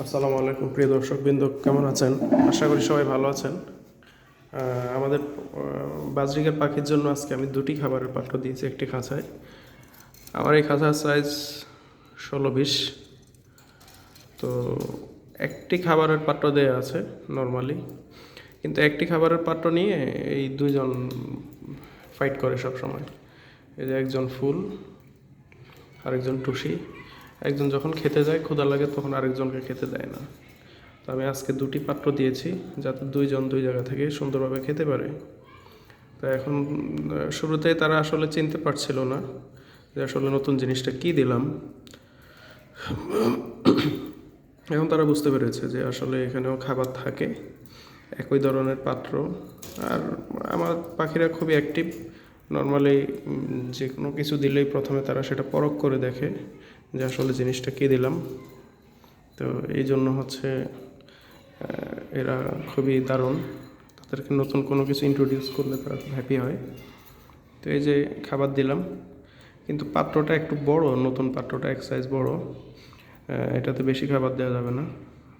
আসসালামু আলাইকুম, প্রিয় দর্শক বিন্দু কেমন আছেন? আশা করি সবাই ভালো আছেন। আমাদের বাজরিকার পাখির জন্য আজকে আমি দুটি খাবারের পাত্র দিয়েছি, একটি খাঁচায়। আমার এই খাঁচার সাইজ ষোলো বিশ। তো একটি খাবারের পাত্র দেওয়া আছে নর্মালি কিন্তু একটি খাবারের পাত্র নিয়ে এই দুইজন ফাইট করে সব সময় এই যে একজন ফুল, আরেকজন টুসি। একজন যখন খেতে যায়, ক্ষুধা লাগে, তখন আরেকজনকে খেতে দেয় না। তো আমি আজকে দুটি পাত্র দিয়েছি, যাতে দুইজন দুই জায়গা থেকে সুন্দরভাবে খেতে পারে। তো এখন শুরুতেই তারা আসলে চিনতে পারছিল না যে আসলে নতুন জিনিসটা কি দিলাম। এখন তারা বুঝতে পেরেছে যে আসলে এখানেও খাবার থাকে, একই ধরনের পাত্র। আর আমার পাখিরা খুবই অ্যাক্টিভ নর্মালি যে কোনো কিছু দিলেই প্রথমে তারা সেটা পরখ করে দেখে। যে আসলে জিনিসটা কী দিলাম। তো এই জন্য হচ্ছে এরা খুবই দারুণ। তাদেরকে নতুন কোনো কিছু ইন্ট্রোডিউস করলে তারা খুব হ্যাপি হয়। তো এই যে খাবার দিলাম, কিন্তু পাত্রটা একটু বড়, নতুন পাত্রটা, এক সাইজ বড়। এটাতে বেশি খাবার দেওয়া যাবে না।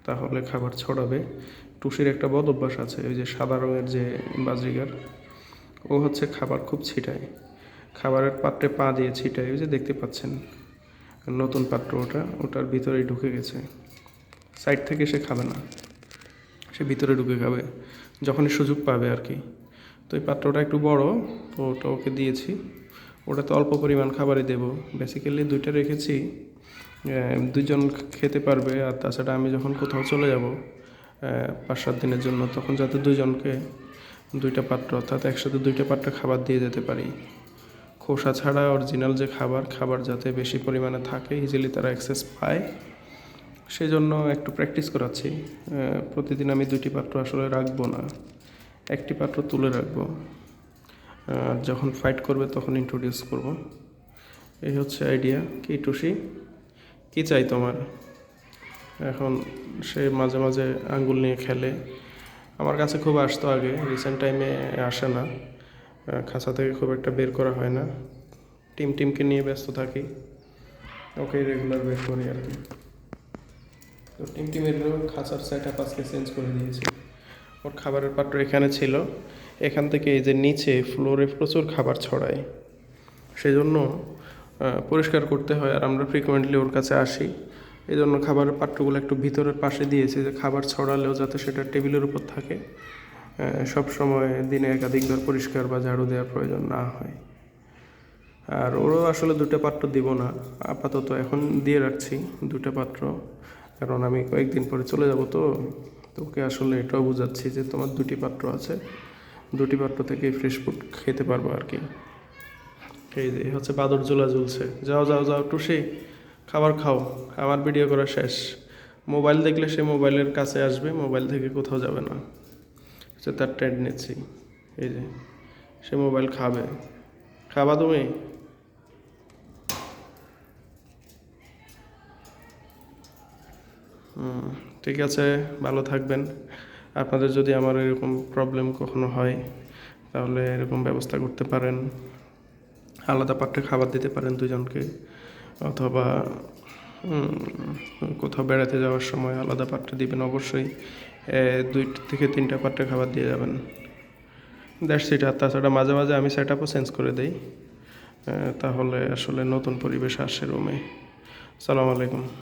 তাহলে খাবার ছড়াবে। টুসির একটা বদ অভ্যাস আছে, ওই যে সাদা রঙের যে বাজরিগার, ও হচ্ছে খাবার খুব ছিটায়। খাবারের পাত্রে পা দিয়ে ছিটায়, ওই যে দেখতে পাচ্ছেন। নতুন পাত্র ওটা ওটার ভিতরেই ঢুকে গেছে। সাইড থেকে সে খাবে না। সে ভিতরে ঢুকে খাবে যখনই সুযোগ পাবে আর কি। তো এই পাত্রটা একটু বড় তো ওটা ওকে দিয়েছি। ওটাতে অল্প পরিমাণ খাবারই দেবো। বেসিক্যালি দুইটা রেখেছি আহ, দুইজন খেতে পারবে। আর তাছাড়া আমি যখন কোথাও চলে যাব পাঁচ সাত দিনের জন্য তখন যাতে দুইজনকে দুইটা পাত্র অর্থাৎ একসাথে দুইটা পাত্র খাবার দিয়ে যেতে পারি। খোসা ছাড়া অরিজিনাল যে খাবার খাবার যাতে বেশি পরিমাণে থাকে ইজিলি তারা অ্যাক্সেস পায়। সেই জন্য একটু প্র্যাকটিস করাচ্ছি। প্রতিদিন আমি দুইটি পাত্র আসলে রাখব না। একটি পাত্র তুলে রাখব। আর যখন ফাইট করবে তখন ইন্ট্রোডিউস করব। এই হচ্ছে আইডিয়া কি টুসি? কি চাই তোমার? এখন সে মাঝে মাঝে আঙ্গুল নিয়ে খেলে। আমার কাছে খুব আসতো আগে রিসেন্ট টাইমে আসে না। খাঁচা থেকে খুব একটা বের করা হয় না। টিম টিমকে নিয়ে ব্যস্ত থাকি। ওকে রেগুলার বের করি আর কি। তো টিম টিমের খাঁচার সেট আপ আজকে চেঞ্জ করে দিয়েছি। ওর খাবারের পাত্র এখানে ছিল। এখান থেকে এই যে নিচে ফ্লোরে প্রচুর খাবার ছড়ায়। সেই জন্য পরিষ্কার করতে হয় আর আমরা ফ্রিকোয়েন্টলি ওর কাছে আসি। এই জন্য খাবারের পাত্রগুলো একটু ভিতরের পাশে দিয়েছি যে খাবার ছড়ালেও যাতে সেটা টেবিলের উপর থাকে। সব সময় দিনে একাধিকবার পরিষ্কার বা ঝাড়ু দেওয়ার প্রয়োজন না হয়। আর ওরও আসলে দুটো পাত্র দিব না, আপাতত এখন দিয়ে রাখছি দুটো পাত্র। কারণ আমি কয়েকদিন পরে চলে যাব তো, তোকে আসলে এটাও বোঝাচ্ছি যে তোমার দুটি পাত্র আছে, দুটি পাত্র থেকে ফ্রেশ ফুড খেতে পারব আর কি। এই যে হচ্ছে বাদর জোলা ঝুলছে যাও যাও যাও, টুসি, খাবার খাও, আমার ভিডিও করা শেষ। মোবাইল দেখলে সে মোবাইলের কাছে আসবে, মোবাইল থেকে কোথাও যাবে না। সে তার ট্রেন্ড নিচ্ছি। এই যে, সে মোবাইল খাবে। খাবা তুমি? ঠিক আছে, ভালো থাকবেন। আপনাদের যদি আমার এরকম প্রবলেম কখনো হয়, তাহলে এরকম ব্যবস্থা করতে পারেন। আলাদা পাত্রে খাবার দিতে পারেন দুজনকে, অথবা কোথাও বেড়াতে যাওয়ার সময় আলাদা পাত্রে দিবেন অবশ্যই। দুই থেকে তিনটা পাত্রে খাবার দিয়ে যাবেন। দ্যাটস ইট আর তাছাড়া মাঝে মাঝে আমি সেট আপও চেঞ্জ করে দিই। তাহলে আসলে নতুন পরিবেশ আসে রুমে সালাম আলাইকুম।